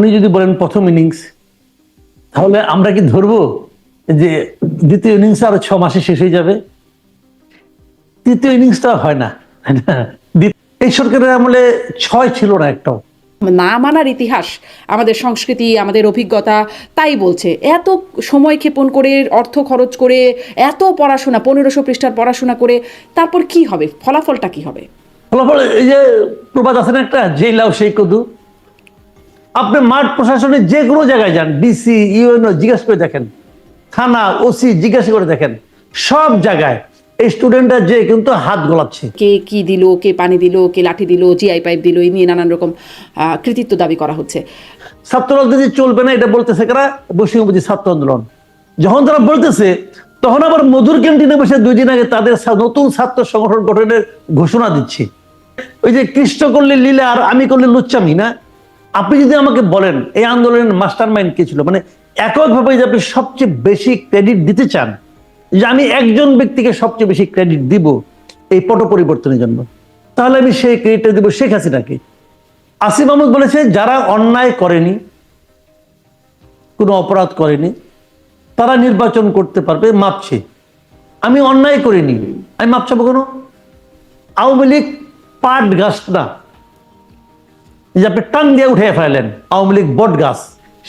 আপনি যদি বলেন প্রথম ইনিংস তাহলে আমরা কি ধরবো যে দ্বিতীয় ইনিংস আরও ছ মাসে শেষ হয়ে যাবে? তৃতীয় ইনিংসটা হয় না এই সরকারের আমলে ছয় ছিল না একটাও। না মানার ইতিহাস আমাদের সংস্কৃতি আমাদের অভিজ্ঞতা তাই বলছে। এত সময় ক্ষেপণ করে অর্থ খরচ করে এত পড়াশোনা পনেরোশো পৃষ্ঠার পড়াশোনা করে তারপর কি হবে? ফলাফলটা কি হবে? ফলাফল এই যে প্রবাদ আছে না একটা যেই লাও সেই কদু। আপনি মাঠ প্রশাসনে যে কোনো জায়গায় যান ডিসি ইউএনও জিজ্ঞেস করে দেখেন। থানা ওসি জিজ্ঞাসা করে দেখেন। সব জায়গায় এই স্টুডেন্টরা যে কিন্তু হাত গোলাচ্ছে। কে কি দিল কে পানি দিল কে লাঠি দিল জিআই পাইপ দিল এই নিয়ে নানান রকম কৃতিত্ব দাবি করা হচ্ছে। ছাত্র রাজনীতি চলবে না এটা বলতেছে কারা? বৈষ্ণবী ছাত্র আন্দোলন। যখন তারা বলতেছে তখন আবার মধুর ক্যান্টিনে বসে দুই দিন আগে তাদের নতুন ছাত্র সংগঠন গঠনের ঘোষণা দিচ্ছে। ওই যে কৃষ্ণ করলে লীলা আর আমি করলে লুচ্চামি না? আপনি যদি আমাকে বলেন, এই আন্দোলনের মাস্টার মাইন্ড কে ছিল মানে এককভাবে যে আপনি সবচেয়ে বেশি ক্রেডিট দিতে চান, যে আমি একজন ব্যক্তিকে সবচেয়ে বেশি ক্রেডিট দিব এই পট পরিবর্তনের জন্য, তাহলে আমি সেই ক্রেডিটটা দিব শেখ হাসিনাকে। আসিফ আহমদ বলেছে, যারা অন্যায় করেনি, কোনো অপরাধ করেনি, তারা নির্বাচন করতে পারবে, মাপছে। আমি অন্যায় করিনি, আমি মাপ চাবো কেন? আওয়ামী লীগ পাট গাছ না। যে আপনি টান দিয়ে উঠে ফেলেন আওয়ামী লীগ বট গাছ।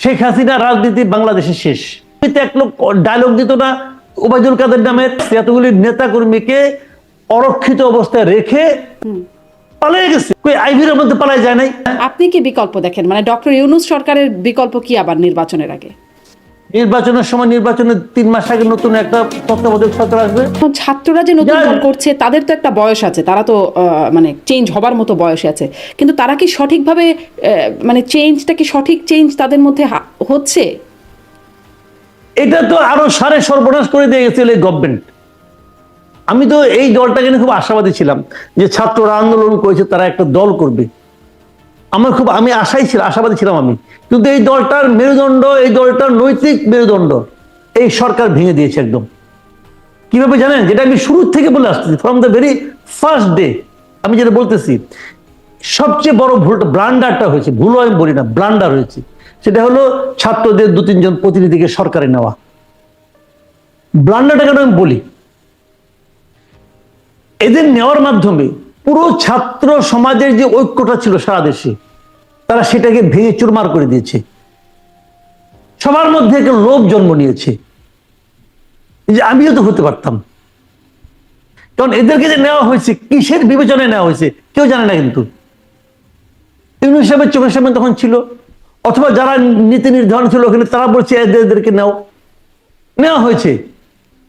শেখ হাসিনা রাজনীতি বাংলাদেশের শেষ। এক লোক ডায়লগ দিত না, ওবায়দুল কাদের এতগুলি নেতা কর্মীকে অরক্ষিত অবস্থায় রেখে পালিয়ে গেছে। কই আইভির মধ্যে পালায় যায় নাই। আপনি কি বিকল্প দেখেন? মানে ডক্টর ইউনুস সরকারের বিকল্প কি আবার নির্বাচনের আগে? নির্বাচনের সময় নির্বাচনের তিন মাস আগে নতুন একটা তত্ত্বাবধায়ক সরকার আসবে। ছাত্ররা যে নতুন দল করছে তাদের তো একটা বয়স আছে তারা তো মানে চেঞ্জ হবার মতো বয়সে আছে। কিন্তু তারা কি সঠিকভাবে মানে চেঞ্জটা কি সঠিক চেঞ্জ তাদের মধ্যে হচ্ছে? এটা তো আরও সারে সর্বনাশ করে দিয়ে গেছিল এই গভর্নমেন্ট আমি তো এই দলটাকে নিয়ে খুব আশাবাদী ছিলাম যে ছাত্ররা আন্দোলন করেছে তারা একটা দল করবে। আমার খুব আমি আশাই ছিল আশাবাদী ছিলাম আমি। কিন্তু এই দলটার মেরুদণ্ড, এই দলটার নৈতিক মেরুদণ্ড এই সরকার ভেঙে দিয়েছে একদম। কীভাবে জানেন? যেটা আমি শুরু থেকে বলে আসতেছি from the very first day আমি যেটা বলতেছি, সবচেয়ে বড় ভুলটা ব্লান্ডারটা হয়েছে, ভুল আমি বলি না, ব্লান্ডার হয়েছে। সেটা হলো ছাত্রদের দু, তিনজন প্রতিনিধিকে সরকারে নেওয়া। ব্লান্ডারটা কেন আমি বলি? এদের নেওয়ার মাধ্যমে পুরো ছাত্র সমাজের যে ঐক্যটা ছিল সারা দেশে তারা সেটাকে ভেঙে চুরমার করে দিয়েছে। সবার মধ্যে একটা লোভ জন্ম নিয়েছে। যে আমিও তো হতে পারতাম। কারণ এদেরকে যে নেওয়া হয়েছে, কিসের বিবেচনায় নেওয়া হয়েছে, কেউ জানে না কিন্তু। ইউনুস সাহেবের চোখের সামনে তখন ছিল। অথবা যারা নীতি নির্ধারণ ছিল ওখানে, তারা বলছে, এদের- এদেরকে নেও। নেওয়া হয়েছে।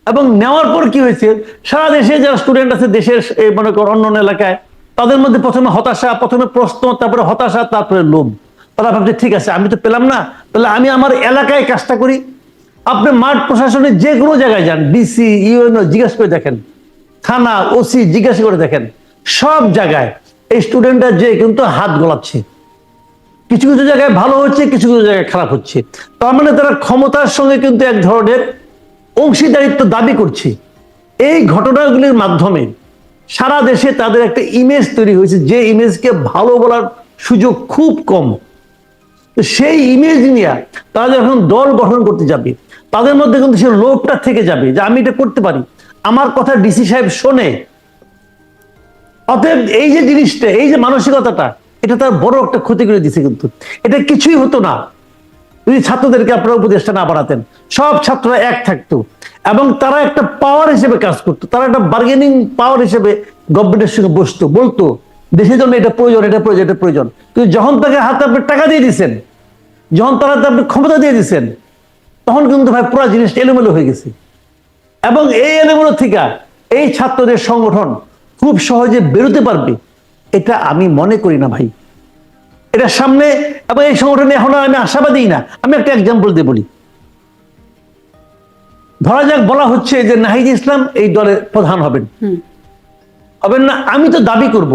এবং নেওয়ার পর কি হয়েছে? সারা দেশে যারা স্টুডেন্ট আছে, দেশের মনে কর অন্য এলাকায় তাদের মধ্যে প্রথমে হতাশা, প্রথমে প্রশ্ন, তারপরে হতাশা, তারপরে লোভ। তারা ভাবছে, ঠিক আছে, আমি তো পেলাম না। তাহলে আমি আমার এলাকায় কাজটা করি। আপনি মাঠ প্রশাসনে যে কোনো জায়গায় যান ডিসি ইউএনও জিজ্ঞেস করে দেখেন। থানা ওসি জিজ্ঞাসা করে দেখেন। সব জায়গায় এই স্টুডেন্টরা যে কিন্তু হাত গলাচ্ছে। কিছু কিছু জায়গায় ভালো হচ্ছে, কিছু কিছু জায়গায় খারাপ হচ্ছে। তার মানে তারা ক্ষমতার সঙ্গে কিন্তু এক ধরনের অংশীদারিত্ব দাবি করছে। এই ঘটনাগুলির মাধ্যমে সারা দেশে তাদের একটা ইমেজ তৈরি হয়েছে, যে ইমেজকে ভালো বলার সুযোগ খুব কম। সেই ইমেজ নিয়ে তারা যখন দল গঠন করতে যাবে, তাদের মধ্যে কিন্তু সে লোভটা থেকে যাবে, যে আমি এটা করতে পারি। আমার কথা ডিসি সাহেব শোনে। অতএব এই যে জিনিসটা, এই যে মানসিকতাটা, এটা তার বড় একটা ক্ষতি করে দিছে কিন্তু। এটা কিছুই হতো না। যদি ছাত্রদেরকে আপনারা উপদেশটা না বাড়াতেন সব ছাত্ররা এক থাকতো। এবং তারা একটা পাওয়ার হিসেবে কাজ করতো, তারা একটা বার্গেনিং পাওয়ার হিসেবে গভর্নমেন্টের সঙ্গে বসতো, বলতো, দেশের জন্য এটা প্রয়োজন এটা প্রয়োজন এটা প্রয়োজন। কিন্তু যখন তাকে হাতে আপনি টাকা দিয়ে দিচ্ছেন যখন তার হাতে আপনি ক্ষমতা দিয়ে দিচ্ছেন তখন কিন্তু ভাই পুরো জিনিসটা এলোমেলো হয়ে গেছে। এবং এই এলোমেলো থেকে এই ছাত্রদের সংগঠন খুব সহজে বেরোতে পারবে, এটা আমি মনে করি না ভাই। এটা সামনে এবং এই সংগঠনে এখন আমি আশাবাদী না। আমি একটা এক্সাম্পল দিয়ে বলি। ধরা যাক বলা হচ্ছে যে নাহিদ ইসলাম এই দলের প্রধান হবেন। হবেন না আমি তো দাবি করব।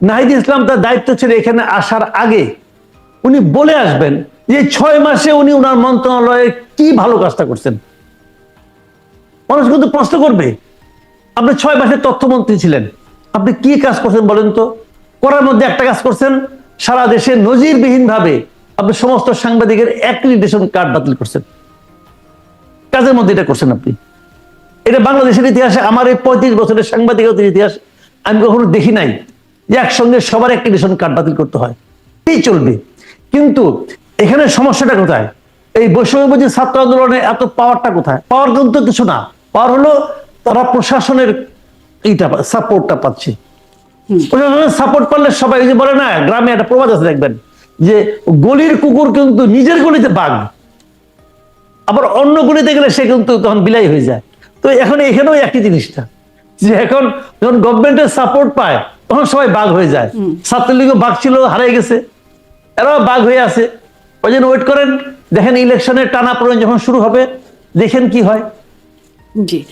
নাহিদ ইসলাম তার দায়িত্ব ছিল এখানে আসার আগে উনি বলে আসবেন যে ছয় মাসে উনি ওনার মন্ত্রণালয়ে কি ভালো কাজটা করছেন। মানুষ কিন্তু প্রশ্ন করবে আপনি ছয় মাসে তথ্যমন্ত্রী ছিলেন আপনি কি কাজ করছেন বলেন তো? করার মধ্যে একটা কাজ করছেন সারা দেশে নজিরবিহীন ভাবে আপনি সমস্ত সাংবাদিকের অ্যাক্রিডিটেশন কার্ড বাতিল করছেন। কাজের মধ্যে এটা করছেন আপনি। এটা বাংলাদেশের ইতিহাসে, আমার এই পঁয়ত্রিশ বছরের সাংবাদিকতার ইতিহাস আমি কখনো দেখি নাই যে একসঙ্গে সবার অ্যাক্রিডিটেশন কার্ড বাতিল করতে হয়। এই চলবে। কিন্তু এখানে সমস্যাটা কোথায়? এই বৈষম্যবাদী ছাত্র আন্দোলনে এত পাওয়ারটা কোথায়? পাওয়ার কিন্তু কিছু না। পাওয়ার হলো তারা প্রশাসনের এইটা সাপোর্টটা পাচ্ছে। প্রশাসনের সাপোর্ট সবাই যে বলে না গ্রামে একটা প্রবাদ আছে দেখবেন যে গলির কুকুর কিন্তু নিজের গলিতে বাঘ আবার অন্য গলিতে গেলে সে কিন্তু তখন বিলাই হয়ে যায়। তো এখন এখানেও একই জিনিসটা যে এখন যখন গভর্নমেন্টের সাপোর্ট পায় তখন সবাই বাঘ হয়ে যায়। ছাত্রলীগও বাঘ ছিল হারিয়ে গেছে। এরাও বাঘ হয়ে আছে। ওই জন্য ওয়েট করেন দেখেন ইলেকশনের টানা পড়েন যখন শুরু হবে দেখেন কি হয়। জি।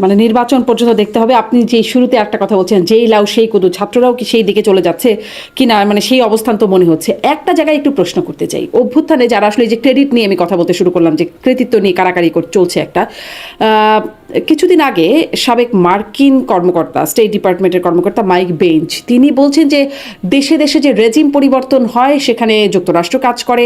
মানে নির্বাচন পর্যন্ত দেখতে হবে। আপনি যে শুরুতে একটা কথা বলছেন যেই লাউ, সেই কুদু, ছাত্ররাও কি সেই দিকে চলে যাচ্ছে কি না মানে সেই অবস্থান তো মনে হচ্ছে। একটা জায়গায় একটু প্রশ্ন করতে চাই। অভ্যুত্থানে যারা আসলে যে ক্রেডিট নিয়ে আমি কথা বলতে শুরু করলাম, যে কৃতিত্ব নিয়ে কারাকারি কর- চলছে একটা কিছুদিন আগে সাবেক মার্কিন কর্মকর্তা স্টেট ডিপার্টমেন্টের কর্মকর্তা মাইক বেঞ্চ তিনি বলছেন যে দেশে দেশে যে রেজিম পরিবর্তন হয়, সেখানে যুক্তরাষ্ট্র কাজ করে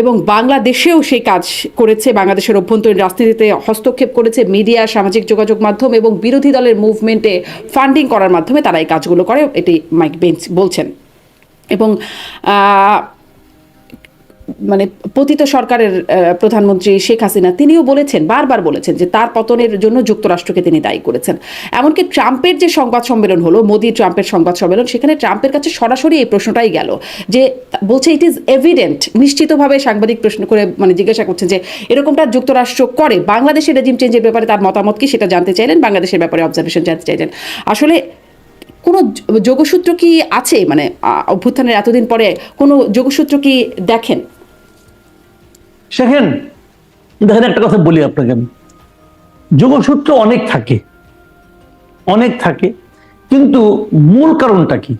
এবং বাংলাদেশেও সেই কাজ করেছে, বাংলাদেশের অভ্যন্তরীণ রাজনীতিতে হস্তক্ষেপ করেছে মিডিয়া সামাজিক যোগাযোগ মাধ্যম এবং বিরোধী দলের মুভমেন্টে ফান্ডিং করার মাধ্যমে তারা এই কাজগুলো করে, এটি মাইক বেঞ্চ বলছেন। এবং মানে পতিত সরকারের প্রধানমন্ত্রী শেখ হাসিনা, তিনিও বলেছেন, বারবার বলেছেন যে তার পতনের জন্য যুক্তরাষ্ট্রকে তিনি দায়ী করেছেন। এমনকি ট্রাম্পের যে সংবাদ সম্মেলন হলো, মোদি ট্রাম্পের সংবাদ সম্মেলন, সেখানে ট্রাম্পের কাছে সরাসরি এই প্রশ্নটাই গেল যে বলছে ইট ইজ এভিডেন্ট নিশ্চিতভাবে সাংবাদিক প্রশ্ন করে মানে জিজ্ঞাসা করছেন যে এরকমটা যুক্তরাষ্ট্র করে বাংলাদেশের রেজিম চেঞ্জের ব্যাপারে তার মতামত কি সেটা জানতে চাইলেন? বাংলাদেশের ব্যাপারে অবজারভেশন জানতে চাইলেন। আসলে কোনো যোগসূত্র কি আছে? মানে অভ্যুত্থানের এতদিন পরে কোনো যোগসূত্র কি দেখেন? সেখান দেখেন একটা কথা বলি আপনাকে আমি। যোগসূত্র অনেক থাকে অনেক থাকে, কিন্তু মূল কারণটা কি?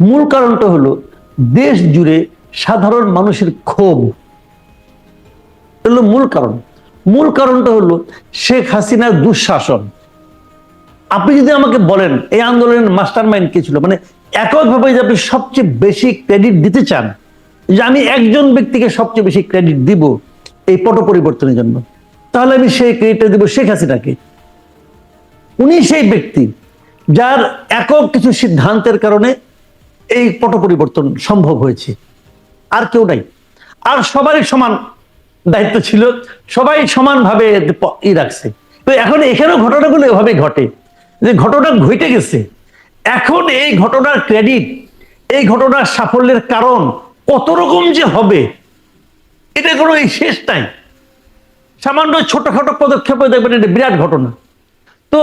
মূল কারণটা হলো দেশ জুড়ে সাধারণ মানুষের ক্ষোভ। হলো মূল কারণ। মূল কারণটা হলো শেখ হাসিনার দুঃশাসন। আপনি যদি আমাকে বলেন, এই আন্দোলনের মাস্টার মাইন্ড কে ছিল? মানে এককভাবে যে আপনি সবচেয়ে বেশি ক্রেডিট দিতে চান যে আমি একজন ব্যক্তিকে সবচেয়ে বেশি ক্রেডিট দিব এই পট পরিবর্তনের জন্য। তাহলে আমি সেই ক্রেডিটটা দিব শেখ হাসিনাকে। উনি সেই ব্যক্তি যার একক কিছু সিদ্ধান্তের কারণে এই পট পরিবর্তন সম্ভব হয়েছে। আর কেউ নাই। আর সবারই সমান দায়িত্ব ছিল, সবাই সমানভাবে ই রাখছে। তো এখন এখানেও ঘটনাগুলো এভাবে ঘটে যে ঘটনা ঘটে গেছে। এখন এই ঘটনার ক্রেডিট এই ঘটনার সাফল্যের কারণ কত রকম যে হবে এটা কোনো এই শেষ নাই। সামান্য ছোটখাটো পদক্ষেপে দেখবেন এটা বিরাট ঘটনা। তো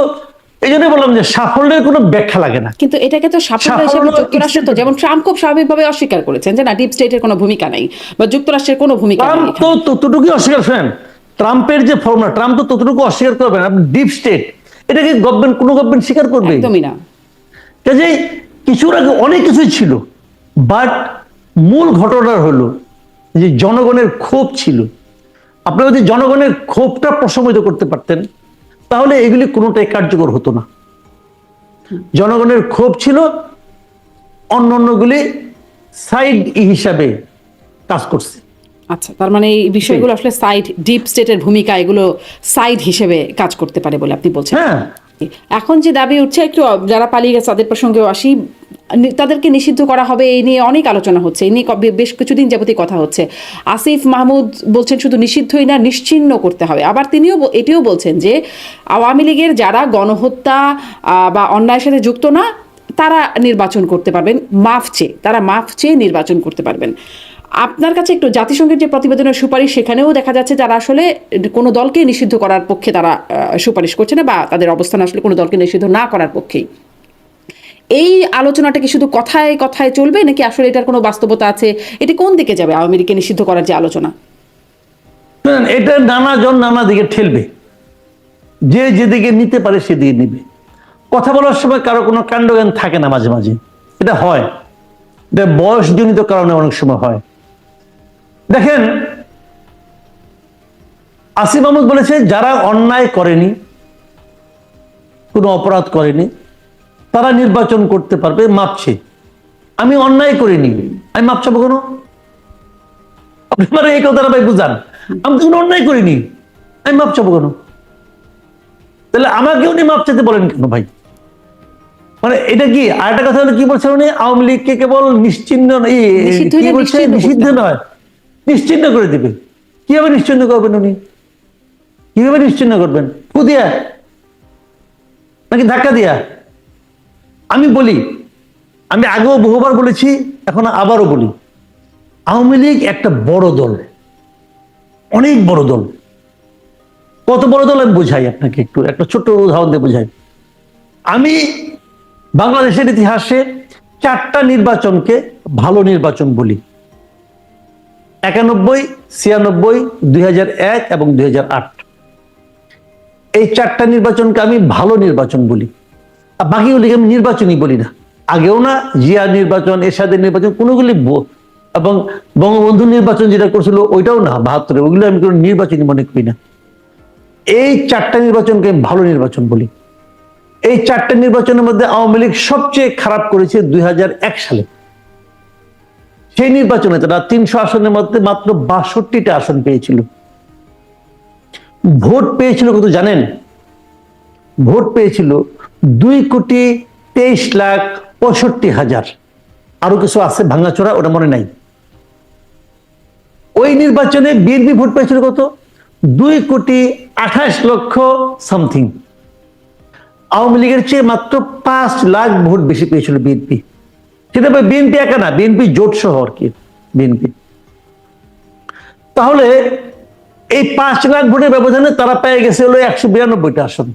এই জন্য বললাম যে সাফল্যের কোনো ব্যাখ্যা লাগে না। কিন্তু এটাকে তো সাফল্য হিসেবে যুক্তরাষ্ট্র তো যেমন ট্রাম্প খুব স্বাভাবিকভাবে অস্বীকার করেছেন যে না ডিপ স্টেটের কোনো ভূমিকা নাই বা যুক্তরাষ্ট্রের কোনো ভূমিকা নেই। তো ততটুকুই অস্বীকার করেন ট্রাম্পের যে ফর্মুলা ট্রাম্প তো ততটুকু অস্বীকার করবেন। আপনি ডিপ স্টেট এটা এটাকে গভর্নমেন্ট কোনো গভর্নমেন্ট স্বীকার করবে একদমই না। কাজেই কিছুর আগে অনেক কিছুই ছিল বাট মূল ঘটনা হলো যে জনগণের ক্ষোভ ছিল। আপনি যদি জনগণের ক্ষোভটা প্রশমিত করতে পারতেন তাহলে এগুলি কোনোটাই কার্যকর হতো না। জনগণের ক্ষোভ ছিল অন্য অন্যগুলি সাইড হিসাবে কাজ করছে। আচ্ছা তার মানে এই বিষয়গুলো আসলে সাইড ডিপ স্টেটের ভূমিকা এগুলো সাইড হিসেবে কাজ করতে পারে বলে আপনি বলছেন। হ্যাঁ। এখন যে দাবি উঠছে একটু যারা পালিয়ে গেছে তাদের প্রসঙ্গেও আসি। তাদেরকে নিষিদ্ধ করা হবে, এই নিয়ে অনেক আলোচনা হচ্ছে, এই নিয়ে বেশ কিছুদিন যাবতীয় কথা হচ্ছে। আসিফ মাহমুদ বলছেন শুধু নিষিদ্ধই না, নিশ্চিহ্ন করতে হবে। আবার তিনিও এটিও বলছেন যে, আওয়ামী লীগের যারা গণহত্যা বা অন্যায়ের সাথে যুক্ত না, তারা নির্বাচন করতে পারবেন, মাফ চেয়ে, তারা মাফ চেয়ে নির্বাচন করতে পারবেন। আপনার কাছে একটু জাতিসংঘের যে প্রতিবেদনের সুপারিশ, সেখানেও দেখা যাচ্ছে যারা আসলে কোনো দলকে নিষিদ্ধ করার পক্ষে তারা সুপারিশ করছে না, বা তাদের অবস্থান আসলে কোনো দলকে নিষিদ্ধ না করার পক্ষেই। এই আলোচনাটা কি শুধু কথায় কথায় চলবে, নাকি আসলে এটার কোনো বাস্তবতা আছে? এটি কোন দিকে যাবে আওয়ামী লীগকে নিষিদ্ধ করার যে আলোচনা? এটা নানা জন নানা দিকে ঠেলবে। যে যেদিকে নিতে পারে সেদিকে নিবে। কথা বলার সময় কারও কোনো কাণ্ডজ্ঞান থাকে না মাঝে মাঝে। এটা হয়। এটা বয়সজনিত কারণে অনেক সময় হয়। দেখেন, আসিফ আহমদ বলেছে, যারা অন্যায় করেনি, কোনো অপরাধ করেনি তারা নির্বাচন করতে পারবে মাপছে। আমি অন্যায় করিনি আমি মাপ চাবো কেন? আপনি আমার এই কথাটা ভাই বুঝান। আমি তো কোনো অন্যায় করিনি। আমি মাপ চাবো কেন? তাহলে আমাকে উনি মাপ চাইতে বলেন কেন ভাই? মানে এটা কি আরেকটা কথা হলো কি বলছেন উনি? আওয়ামী লীগকে কেবল নিশ্চিহ্ন এই, নিষিদ্ধ নয়। নিশ্চিহ্ন করে দিবে। কীভাবে নিশ্চিহ্ন করবেন উনি? কীভাবে নিশ্চিহ্ন করবেন? ফু দিয়া নাকি ধাক্কা দিয়া? আমি বলি, আমি আগেও বহুবার বলেছি, এখন আবারও বলি। আওয়ামী লীগ একটা বড় দল, অনেক বড় দল। কত বড় দল আমি বোঝাই আপনাকে একটু, একটা ছোট্ট উদাহরণ দিয়ে বোঝাই। আমি বাংলাদেশের ইতিহাসে চারটা নির্বাচনকে ভালো নির্বাচন বলি। একানব্বই, ছিয়ানব্বই, দুই হাজার এক এবং দুই হাজার আট। এই চারটা নির্বাচনকে আমি ভালো নির্বাচন বলি। বাকিগুলিকে আমি নির্বাচনই বলি না। আগেও না জিয়া নির্বাচন, এরশাদের নির্বাচন, কোনোগুলি এবং বঙ্গবন্ধু নির্বাচন যেটা করছিল, ওইটাও না, বাহাত্তরে। ওইগুলো আমি কোনো নির্বাচনই মনে করি না। এই চারটা নির্বাচনকে আমি ভালো নির্বাচন বলি। এই চারটা নির্বাচনের মধ্যে আওয়ামী লীগ সবচেয়ে খারাপ করেছে দুই হাজার এক সালে। সেই নির্বাচনে তারা তিনশো আসনের মধ্যে মাত্র বাষট্টিটা আসন পেয়েছিল। ভোট পেয়েছিল কত জানেন? ভোট পেয়েছিল দুই কোটি তেইশ লাখ পঁয়ষট্টি হাজার। আরও কিছু আছে ভাঙাচোরা, ওটা মনে নাই। ওই নির্বাচনে বিএনপি ভোট পেয়েছিল কত? দুই কোটি আঠাশ লক্ষ সামথিং। আওয়ামী লীগের চেয়ে মাত্র পাঁচ লাখ ভোট বেশি পেয়েছিল বিএনপি। সেটা বিএনপি একা না, বিএনপি জোট সহ আর কি, বিএনপি। তাহলে এই পাঁচ লাখ ভোটের ব্যবধানে তারা পেয়ে গেছে হলো একশো বিরানব্বইটা আসন।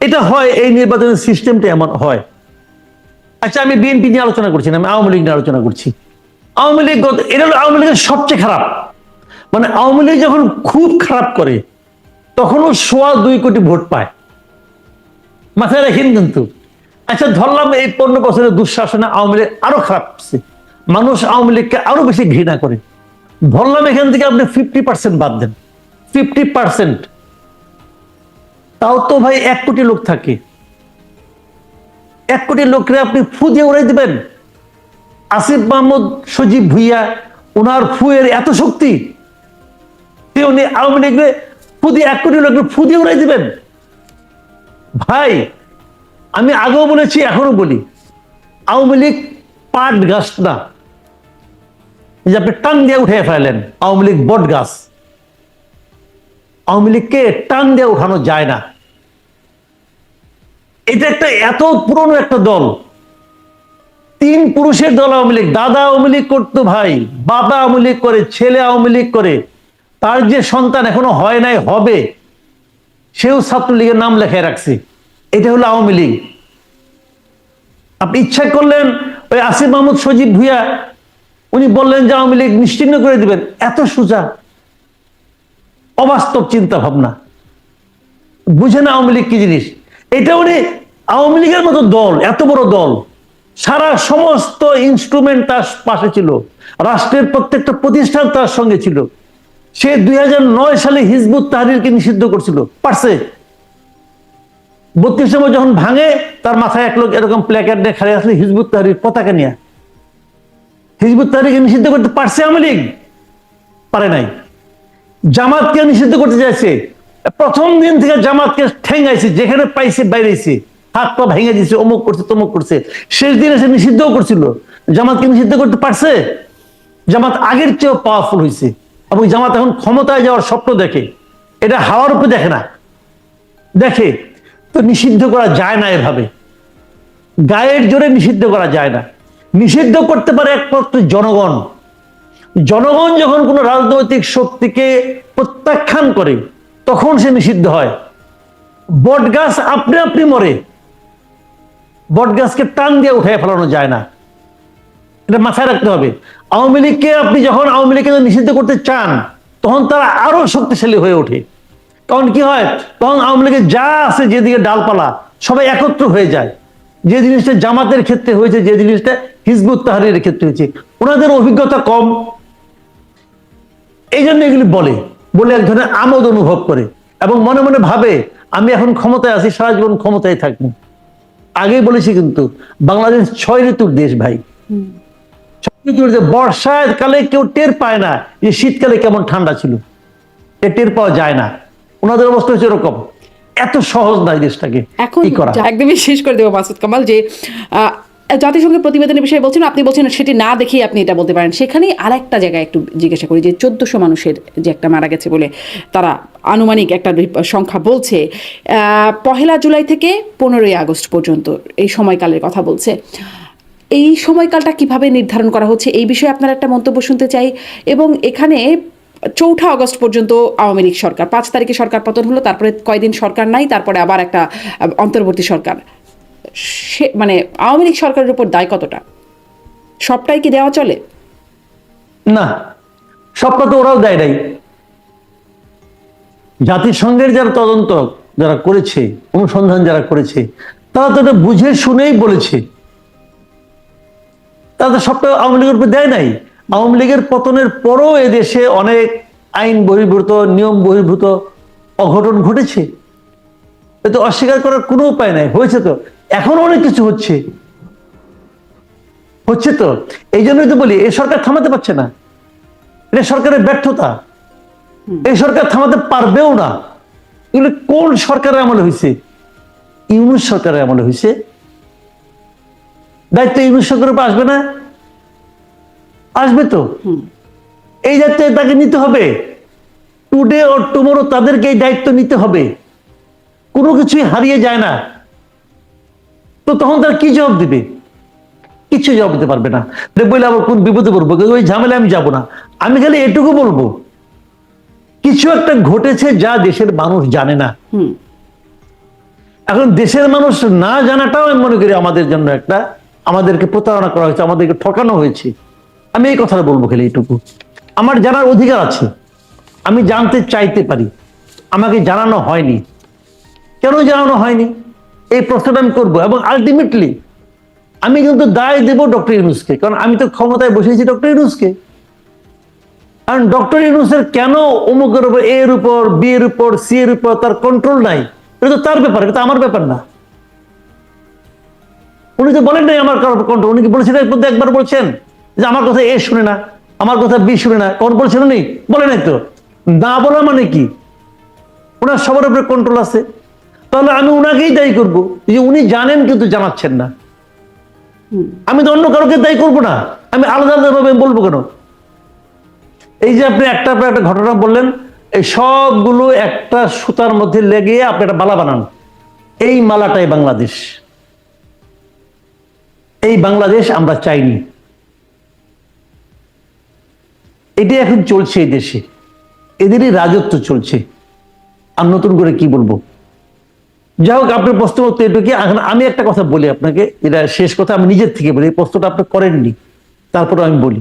এটা হয় এই নির্বাচনের সিস্টেমটা এমন হয়। আচ্ছা আমি বিএনপি নিয়ে আলোচনা করছি না, আমি আওয়ামী লীগ নিয়ে আলোচনা করছি। আওয়ামী লীগ এটা হলো আওয়ামী লীগের সবচেয়ে খারাপ। মানে আওয়ামী লীগ যখন খুব খারাপ করে, তখনও সোয়া দুই কোটি ভোট পায়। মাথায় রাখেন কিন্তু। আচ্ছা ধরলাম এই পনেরো বছরের দুঃশাসনে আওয়ামী লীগ আরও খারাপ করছে। মানুষ আওয়ামী লীগকে আরও বেশি ঘৃণা করে। ধরলাম এখান থেকে আপনি ফিফটি পার্সেন্ট বাদ দেন। ফিফটি পার্সেন্ট তাও তো ভাই এক কোটি লোক থাকে। এক কোটি লোকরে আপনি ফু দিয়ে উড়াই দিবেন। আসিফ মাহমুদ সজীব ভুইয়া, ওনার ফুয়ের এত শক্তি যে উনি আওয়ামী লীগের ফু দিয়ে, এক কোটি লোকের ফু দিয়ে উড়াই দিবেন। ভাই, আমি আগেও বলেছি এখনও বলি, আওয়ামী লীগ পাট গাছ না। যে আপনি টান দিয়ে উঠে ফেলেন আওয়ামী লীগ বট গাছ। আওয়ামী লীগকে টান দিয়ে উঠানো যায় না। এটা একটা এত পুরনো একটা দল। তিন পুরুষের দল আওয়ামী লীগ, দাদা আওয়ামী লীগ করতো ভাই, বাবা আওয়ামী লীগ করে, ছেলে আওয়ামী লীগ করে। তার যে সন্তান এখনও হয় নাই, হবে। সেও ছাত্রলীগের নাম লেখায় রাখছে। এটা হলো আওয়ামী লীগ। আপনি ইচ্ছা করলেন ওই আসিফ মাহমুদ সজীব ভুইয়া, উনি বললেন যে আওয়ামী লীগ নিশ্চিন্ন করে দিবেন। এত সোজা। অবাস্তব চিন্তা ভাবনা বুঝে না আওয়ামী লীগ কি জিনিস? এটা উনি আওয়ামী লীগের মতো দল, এত বড় দল। সারা সমস্ত ইনস্ট্রুমেন্ট তার পাশে ছিল। রাষ্ট্রের প্রত্যেকটা প্রতিষ্ঠান তার সঙ্গে ছিল। সে দুই নয় সালে হিজবুত তাহরিরকে নিষিদ্ধ করছিল, পারছে। বত্রিশ নম্বর যখন ভাঙে, তার মাথায় এক লোক এরকম প্ল্যাকার্ড নিয়ে খাড়ে আসলে হিজবুত তাহরির পতাকা নিয়ে। হিজবুত তাহরিরকে নিষিদ্ধ করতে পারছে আওয়ামী লীগ? পারে নাই। জামাতকে নিষিদ্ধ করতে চাইছে। প্রথম দিন থেকে জামাতকে ঠেঙ্গাইছে, যেখানে পাইছে বাইরেছে। হাত পা ভেঙে দিছে, অমুক করছে, তমুক করছে। শেষ দিন এসে নিষিদ্ধও করছিল। জামাতকে নিষিদ্ধ করতে পারছে? জামাত আগের চেয়েও পাওয়ারফুল হয়েছে এবং জামাত এখন ক্ষমতায় যাওয়ার স্বপ্ন দেখে। এটা হাওয়ার উপরে দেখে না। দেখে, তো নিষিদ্ধ করা যায় না এভাবে। গায়ের জোরে নিষিদ্ধ করা যায় না। নিষিদ্ধ করতে পারে একমাত্র জনগণ। জনগণ যখন কোনো রাজনৈতিক শক্তিকে প্রত্যাখ্যান করে, তখন সে নিষিদ্ধ হয়। বট গাছ আপনি আপনি মরে, বট গাছকে টান দিয়ে উঠে ফেলানো যায় না। এটা মাথায় রাখতে হবে। আওয়ামী লীগকে আপনি যখন আওয়ামী লীগকে নিষিদ্ধ করতে চান, তখন তারা আরও শক্তিশালী হয়ে ওঠে। তখন কি হয়? তখন আওয়ামী লীগের যা আছে যেদিকে ডালপালা, সবাই একত্র হয়ে যায়। যে জিনিসটা জামাতের ক্ষেত্রে হয়েছে, যে জিনিসটা হিজবুত তাহারের ক্ষেত্রে হয়েছে। ওনাদের অভিজ্ঞতা কম এই জন্য এগুলি বলে বলে এক ধরনের আমোদ অনুভব করে এবং মনে মনে ভাবে আমি এখন ক্ষমতায় আছি সারা জীবন ক্ষমতায় থাকব। আগেই বলেছি কিন্তু বাংলাদেশ ছয় ঋতুর দেশ ভাই। কিন্তু যে বর্ষাকালে কেউ টের পায় না যে শীতকালে কেমন ঠান্ডা ছিল। এ টের পাওয়া যায় না। ওনাদের অবস্থা হচ্ছে এরকম। এত সহজ নয় দেশটাকে। এখন একদমই শেষ করে দেবো মাসুদ কামাল যে জাতিসংঘের প্রতিবেদনের বিষয়ে বলছেন, আপনি বলছেন সেটি না দেখেই আপনি এটা বলতে পারেন। সেখানেই আরেকটা জায়গায় একটু জিজ্ঞাসা করি যে, চোদ্দশো মানুষের যে একটা মারা গেছে বলে তারা আনুমানিক একটা সংখ্যা বলছে পহেলা জুলাই থেকে পনেরোই আগস্ট পর্যন্ত এই সময়কালের কথা বলছে। এই সময়কালটা কীভাবে নির্ধারণ করা হচ্ছে এই বিষয়ে আপনার একটা মন্তব্য শুনতে চাই। এবং এখানে চৌঠা আগস্ট পর্যন্ত আওয়ামী লীগ সরকার, পাঁচ তারিখে সরকার পতন হলো, তারপরে কয়দিন সরকার নাই, তারপরে আবার একটা অন্তর্বর্তী সরকার। সে মানে আওয়ামী লীগ সরকারের উপর দায় কতটা? সবটাই কি দেওয়া চলে? না, সবটা তো ওরাও দেয় নাই। জাতিসংঘের যারা তদন্ত যারা করেছে, অনুসন্ধান যারা করেছে, তারা তো বুঝে শুনেই বলেছে। তারা তো সবটা আওয়ামী লীগের উপর দেয় নাই। আওয়ামী লীগের পতনের পরও এদেশে অনেক আইন বহির্ভূত, নিয়ম বহির্ভূত অঘটন ঘটেছে। এ তো অস্বীকার করার কোনো উপায় নাই, হয়েছে তো। এখনও অনেক কিছু হচ্ছে। হচ্ছে তো। এই জন্যই তো বলি এই সরকার থামাতে পারছে না। এটা সরকারের ব্যর্থতা। এই সরকার থামাতে পারবেও না। এগুলো কোন সরকারের আমলে হয়েছে ইউনুস সরকারের আমলে হয়েছে দায়িত্ব ইউনুস সরকারের উপর আসবে না? আসবে তো। এই দায়িত্ব তাকে নিতে হবে। টুডে ও টুমোরো তাদেরকে এই দায়িত্ব নিতে হবে। কোনো কিছুই হারিয়ে যায় না। তো তখন তারা কি জবাব দিবে? কিছু জবাব দিতে পারবে না। বলে আবার কোন বিপদে পড়ব? ওই ঝামেলা আমি যাব না। আমি খালি এটুকু বলব কিছু একটা ঘটেছে যা দেশের মানুষ জানে না। এখন দেশের মানুষ না জানাটাও আমি মনে করি আমাদের জন্য একটা আমাদেরকে প্রতারণা করা হয়েছে আমাদেরকে ঠকানো হয়েছে। আমি এই কথাটা বলব খালি এইটুকু। আমার জানার অধিকার আছে। আমি জানতে চাইতে পারি। আমাকে জানানো হয়নি। কেন জানানো হয়নি? এই প্রশ্নটা আমি করব এবং আলটিমেটলি আমি কিন্তু দায় দেব ডক্টর ইউনুসকে। কারণ আমি তো ক্ষমতায় বসেছি ডক্টর ইউনুসকে। কারণ ডক্টর ইউনুসের কেন অমুকের উপর এর উপর বি এর উপর সি এর উপর তার কন্ট্রোল নাই? এটা তো তার ব্যাপার, এটা আমার ব্যাপার না। উনি তো বলেন নাই আমার কারোর কন্ট্রোল উনি কি বলেছেন এর মধ্যে একবার বলছেন? যে আমার কথা এ শুনে না, আমার কথা বি শুনে না। কখন বলছেন উনি? বলে নাই তো। না বলা মানে কি? ওনার সবার উপরে কন্ট্রোল আছে। তাহলে আমি ওনাকেই দায়ী করব। যে উনি জানেন কিন্তু জানাচ্ছেন না। আমি তো অন্য কারোকে দায়ী করব না। আমি আলাদা আলাদা ভাবে বলব কেন? এই যে আপনি একটা পর একটা ঘটনা বললেন এই সবগুলো একটা সুতার মধ্যে লেগে আপনি একটা মালা বানান। এই মালাটাই বাংলাদেশ। এই বাংলাদেশ আমরা চাইনি। এটি এখন চলছে এই দেশে। এদেরই রাজত্ব চলছে। আর নতুন করে কি বলব? যাই হোক, আপনার প্রশ্ন উত্তর এটুকু আমি একটা কথা বলি আপনাকে, এটা শেষ কথা, আমি নিজের থেকে বলি, এই প্রশ্নটা আপনি করেননি তারপরে আমি বলি।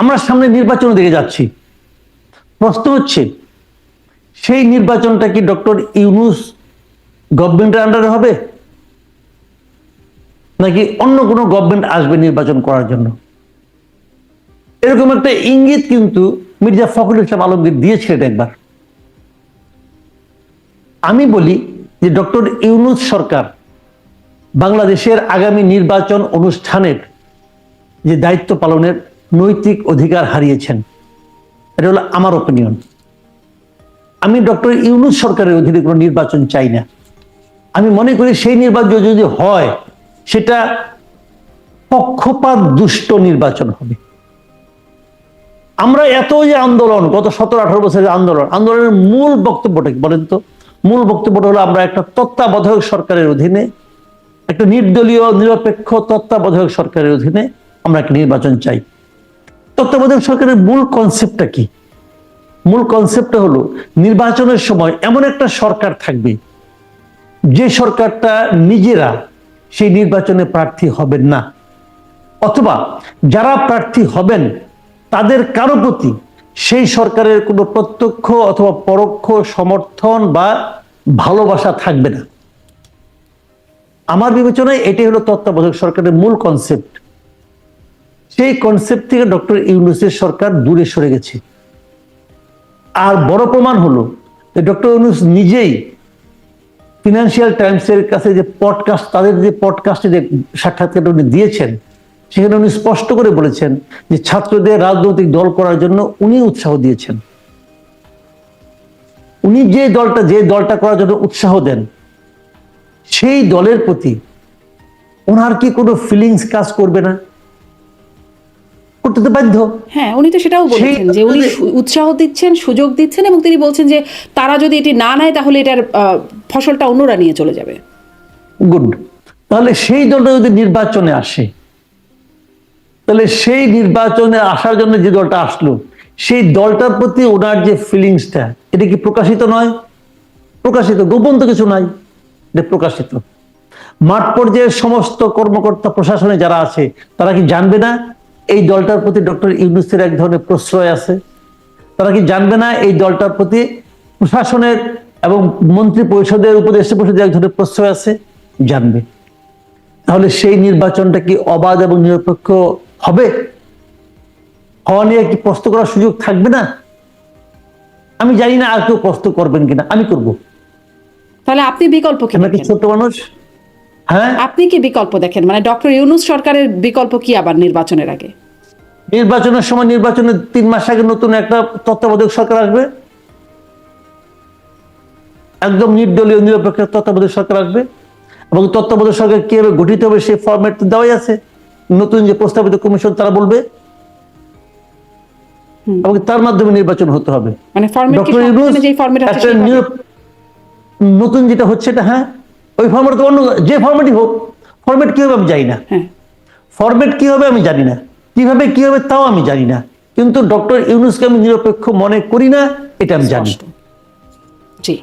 আমরা সামনে নির্বাচনের দিকে যাচ্ছি। প্রশ্ন হচ্ছে, সেই নির্বাচনটা কি ডক্টর ইউনুস গভর্নমেন্টের আন্ডারে হবে? নাকি অন্য কোনো গভর্নমেন্ট আসবে নির্বাচন করার জন্য? এরকম একটা ইঙ্গিত কিন্তু মির্জা ফখরুল ইসলাম আলমগীর দিয়েছিলেন একবার। আমি বলি যে ডক্টর ইউনুস সরকার বাংলাদেশের আগামী নির্বাচন অনুষ্ঠানের যে দায়িত্ব পালনের নৈতিক অধিকার হারিয়েছেন, এটা হলো আমার ওপিনিয়ন আমি ডক্টর ইউনুস সরকারের অধীনে কোনো নির্বাচন চাই না। আমি মনে করি সেই নির্বাচন যদি হয়, সেটা পক্ষপাত দুষ্ট নির্বাচন হবে। আমরা এত যে আন্দোলন, গত সতেরো আঠারো বছরের আন্দোলন, আন্দোলনের মূল বক্তব্যটা কি বলেন তো? মূল বক্তব্যটা হলো, আমরা একটা তত্ত্বাবধায়ক সরকারের অধীনে, একটা নির্দলীয়, নিরপেক্ষ তত্ত্বাবধায়ক সরকারের অধীনে আমরা একটা নির্বাচন চাই। তত্ত্বাবধায়ক সরকারের মূল কনসেপ্টটা কি? মূল কনসেপ্টটা হলো, নির্বাচনের সময় এমন একটা সরকার থাকবে, যে সরকারটা নিজেরা সেই নির্বাচনে প্রার্থী হবেন না। অথবা যারা প্রার্থী হবেন, তাদের কারও প্রতি সেই সরকারের কোনো প্রত্যক্ষ অথবা পরোক্ষ সমর্থন বা ভালোবাসা থাকবে না। আমার বিবেচনায় এটি হলো তত্ত্বাবধায়ক সরকারের মূল কনসেপ্ট সেই কনসেপ্ট থেকে ডক্টর ইউনুসের সরকার দূরে সরে গেছে। আর বড় প্রমাণ হলো যে ডক্টর ইউনুস নিজেই ফিনান্সিয়াল টাইমসের কাছে যে পডকাস্ট তাদের যে পডকাস্টে যে সাক্ষাৎকার উনি দিয়েছেন সেখানে উনি স্পষ্ট করে বলেছেন যে ছাত্রদের রাজনৈতিক দল করার জন্য উনি উৎসাহ দিয়েছেন। উনি যে দলটা যে দলটা করার জন্য উৎসাহ দেন সেই দলের প্রতি ওনার কি কোনো ফিলিংস কাজ করবে না? করতে তো বাধ্য। হ্যাঁ উনি তো সেটাও বলেছেন যে উনি উৎসাহ দিচ্ছেন সুযোগ দিচ্ছেন এবং তিনি বলছেন যে তারা যদি এটি না নেয় তাহলে এটার আহ, ফসলটা অন্যরা নিয়ে চলে যাবে। গুড তাহলে সেই দলটা যদি নির্বাচনে আসে তাহলে সেই নির্বাচনে আসার জন্য যে দলটা আসলো, সেই দলটার প্রতি ওনার যে ফিলিংসটা এটা কি প্রকাশিত নয়? প্রকাশিত, গোপন তো কিছু নাই, এটা প্রকাশিত। মাঠ পর্যায়ের সমস্ত কর্মকর্তা প্রশাসনে যারা আছে, তারা কি জানবে না এই দলটার প্রতি ডক্টর ইউনুসের এক ধরনের প্রশ্রয় আছে? তারা কি জানবে না এই দলটার প্রতি প্রশাসনের এবং মন্ত্রী পরিষদের, উপদেষ্টা পরিষদের এক ধরনের প্রশ্রয় আছে? জানবে। তাহলে সেই নির্বাচনটা কি অবাধ এবং নিরপেক্ষ হবে? হওয়া নিয়ে কি প্রশ্ন করার সুযোগ থাকবে না? আমি জানি না আর কেউ প্রশ্ন করবেন কিনা আমি করব। তাহলে আপনি বিকল্প কি নাকি? ছোট মানুষ? হ্যাঁ? আপনি কি বিকল্প দেখেন? মানে ডক্টর ইউনুস সরকারের বিকল্প কি আবার নির্বাচনের আগে? নির্বাচনের সময় নির্বাচনের তিন মাস আগে নতুন একটা তত্ত্বাবধায়ক সরকার আসবে? একদম নির্দলীয় নিরপেক্ষ তত্ত্বাবধায়ক সরকার আসবে? এবং তত্ত্বাবধায়ক সরকার কীভাবে গঠিত হবে সেই ফরম্যাট তো দেওয়াই আছে। নতুন যে প্রস্তাবিত কমিশন তারা বলবে এবং তার মাধ্যমে নির্বাচন হতে হবে। মানে নতুন যেটা হচ্ছে এটা হ্যাঁ? ওই ফর্মেট তো অন্য যে ফরম্যাটই হোক ফরম্যাট কি হবে আমি জানি না। হ্যাঁ। ফরম্যাট কি হবে আমি জানি না। কীভাবে কি হবে তাও আমি জানি না। কিন্তু ডক্টর ইউনুসকে আমি নিরপেক্ষ মনে করি না এটা আমি জানি। জি।